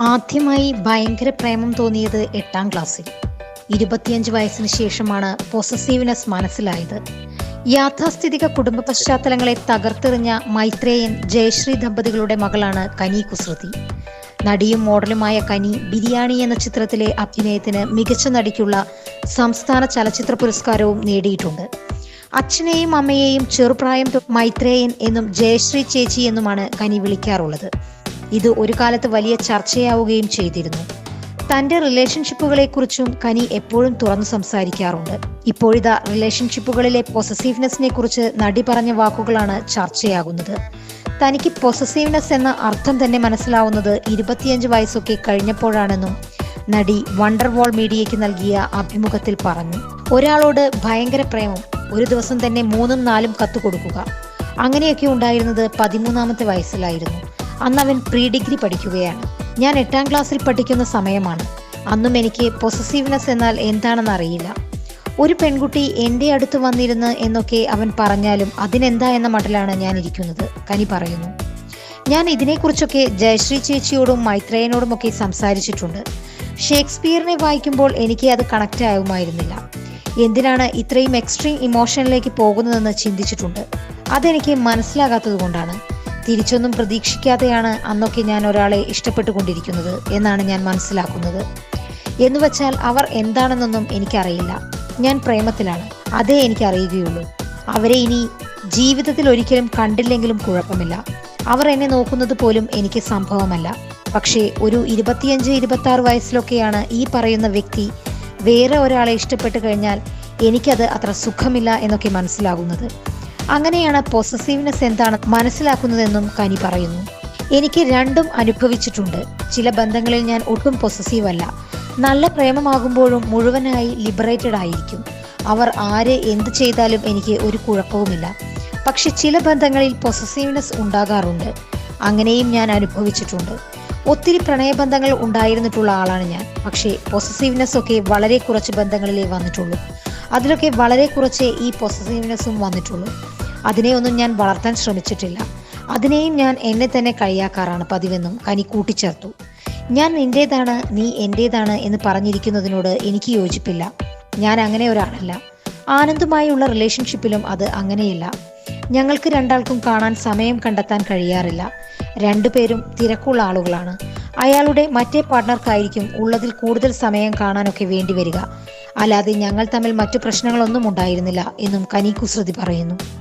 ആദ്യമായി ഭയങ്കര പ്രേമം തോന്നിയത് എട്ടാം ക്ലാസ്സിൽ. ഇരുപത്തിയഞ്ച് വയസ്സിന് ശേഷമാണ് പൊസസീവ്നെസ് മനസ്സിലായത്. യാഥാസ്ഥിതിക കുടുംബ പശ്ചാത്തലങ്ങളെ തകർത്തെറിഞ്ഞ മൈത്രേയൻ ജയശ്രീ ദമ്പതികളുടെ മകളാണ് കനി കുസൃതി. നടിയും മോഡലുമായ കനി ബിരിയാണി എന്ന ചിത്രത്തിലെ അഭിനയത്തിന് മികച്ച നടിക്കുള്ള സംസ്ഥാന ചലച്ചിത്ര പുരസ്കാരവും നേടിയിട്ടുണ്ട്. അച്ഛനെയും അമ്മയെയും ചെറുപ്രായം മൈത്രേയൻ എന്നും ജയശ്രീ ചേച്ചി എന്നുമാണ് കനി വിളിക്കാറുള്ളത്. ഇത് ഒരു കാലത്ത് വലിയ ചർച്ചയാവുകയും ചെയ്തിരുന്നു. തന്റെ റിലേഷൻഷിപ്പുകളെ കുറിച്ചും കനി എപ്പോഴും തുറന്നു സംസാരിക്കാറുണ്ട്. ഇപ്പോഴിതാ റിലേഷൻഷിപ്പുകളിലെ പൊസസീവ്നെസ്സിനെ കുറിച്ച് നടി പറഞ്ഞ വാക്കുകളാണ് ചർച്ചയാകുന്നത്. തനിക്ക് പൊസസീവ്നെസ് എന്ന അർത്ഥം തന്നെ മനസ്സിലാവുന്നത് ഇരുപത്തിയഞ്ച് വയസ്സൊക്കെ കഴിഞ്ഞപ്പോഴാണെന്നും നടി വണ്ടർവാൾ മീഡിയയ്ക്ക് നൽകിയ അഭിമുഖത്തിൽ പറഞ്ഞു. ഒരാളോട് ഭയങ്കര പ്രേമം ഒരു ദിവസം തന്നെ മൂന്നും നാലും കത്ത് കൊടുക്കുക. അങ്ങനെയൊക്കെ ഉണ്ടായിരുന്നത് പതിമൂന്നാമത്തെ വയസ്സിലായിരുന്നു. അന്ന് അവൻ പ്രീ ഡിഗ്രി പഠിക്കുകയാണ്. ഞാൻ എട്ടാം ക്ലാസ്സിൽ പഠിക്കുന്ന സമയമാണ്. അന്നും എനിക്ക് പൊസസീവ്നെസ് എന്നാൽ എന്താണെന്ന് അറിയില്ല. ഒരു പെൺകുട്ടി എന്റെ അടുത്ത് വന്നിരുന്ന് എന്നൊക്കെ അവൻ പറഞ്ഞാലും അതിനെന്താ എന്ന മട്ടിലാണ് ഞാൻ ഇരിക്കുന്നത് കനി പറയുന്നു. ഞാൻ ഇതിനെക്കുറിച്ചൊക്കെ ജയശ്രീ ചേച്ചിയോടും മൈത്രേയനോടും ഒക്കെ സംസാരിച്ചിട്ടുണ്ട്. ഷേക്സ്പിയറിനെ വായിക്കുമ്പോൾ എനിക്ക് അത് കണക്റ്റ് ആകുമായിരുന്നില്ല എന്തിനാണ് ഇത്രയും എക്സ്ട്രീം ഇമോഷനിലേക്ക് പോകുന്നതെന്ന് ചിന്തിച്ചിട്ടുണ്ട്. അതെനിക്ക് മനസ്സിലാകാത്തത് കൊണ്ടാണ്. തിരിച്ചൊന്നും പ്രതീക്ഷിക്കാതെയാണ് അന്നൊക്കെ ഞാൻ ഒരാളെ ഇഷ്ടപ്പെട്ടുകൊണ്ടിരിക്കുന്നത് എന്നാണ് ഞാൻ മനസ്സിലാക്കുന്നത്. എന്നുവച്ചാൽ അവർ എന്താണെന്നൊന്നും എനിക്കറിയില്ല. ഞാൻ പ്രേമത്തിലാണ്. അതേ എനിക്കറിയുകയുള്ളൂ. അവരെ ഇനി ജീവിതത്തിൽ ഒരിക്കലും കണ്ടില്ലെങ്കിലും കുഴപ്പമില്ല. അവർ എന്നെ നോക്കുന്നത് പോലും എനിക്ക് സംഭവമല്ല. പക്ഷേ ഒരു ഇരുപത്തിയഞ്ച് ഇരുപത്തി ആറ് വയസ്സിലൊക്കെയാണ് ഈ പറയുന്ന വ്യക്തി വേറെ ഒരാളെ ഇഷ്ടപ്പെട്ട് കഴിഞ്ഞാൽ എനിക്കത് അത്ര സുഖമില്ല എന്നൊക്കെ മനസ്സിലാകുന്നത്. അങ്ങനെയാണ് പൊസസീവ്നെസ് എന്താണ് മനസ്സിലാക്കുന്നതെന്നും കനി പറയുന്നു. എനിക്ക് രണ്ടും അനുഭവിച്ചിട്ടുണ്ട്. ചില ബന്ധങ്ങളിൽ ഞാൻ ഒട്ടും പൊസസീവ് അല്ല. നല്ല പ്രേമമാകുമ്പോഴും മുഴുവനായി ലിബറേറ്റഡ് ആയിരിക്കും. അവർ ആര് എന്ത് ചെയ്താലും എനിക്ക് ഒരു കുഴപ്പവുമില്ല. പക്ഷെ ചില ബന്ധങ്ങളിൽ പൊസസീവ്നെസ് ഉണ്ടാകാറുണ്ട്. അങ്ങനെയും ഞാൻ അനുഭവിച്ചിട്ടുണ്ട്. ഒത്തിരി പ്രണയബന്ധങ്ങൾ ഉണ്ടായിരുന്നിട്ടുള്ള ആളാണ് ഞാൻ. പക്ഷേ പൊസസീവ്നെസ് ഒക്കെ വളരെ കുറച്ച് ബന്ധങ്ങളിലേ വന്നിട്ടുള്ളൂ. അതിലൊക്കെ വളരെ കുറച്ച് ഈ പൊസസീവ്നെസ്സും വന്നിട്ടുള്ളൂ. അതിനെയൊന്നും ഞാൻ വളർത്താൻ ശ്രമിച്ചിട്ടില്ല. അതിനെയും ഞാൻ എന്നെ തന്നെ കളിയാക്കാറാണ് പതിവെന്നും കനി കൂട്ടിച്ചേർത്തു. ഞാൻ നിന്റേതാണ് നീ എന്റേതാണ് എന്ന് പറഞ്ഞിരിക്കുന്നതിനോട് എനിക്ക് യോജിപ്പില്ല. ഞാൻ അങ്ങനെ ഒരാളല്ല. ആനന്ദുമായുള്ള റിലേഷൻഷിപ്പിലും അത് അങ്ങനെയില്ല. ഞങ്ങൾക്ക് രണ്ടാൾക്കും കാണാൻ സമയം കണ്ടെത്താൻ കഴിയാറില്ല. രണ്ടുപേരും തിരക്കുള്ള ആളുകളാണ്. അയാളുടെ മറ്റേ പാർട്ട്ണർക്കായിരിക്കും ഉള്ളതിൽ കൂടുതൽ സമയം കാണാനൊക്കെ വേണ്ടി വരിക. അല്ലാതെ ഞങ്ങൾ തമ്മിൽ മറ്റു പ്രശ്നങ്ങളൊന്നും ഉണ്ടായിരുന്നില്ല എന്നും കനി കുസൃതി പറയുന്നു.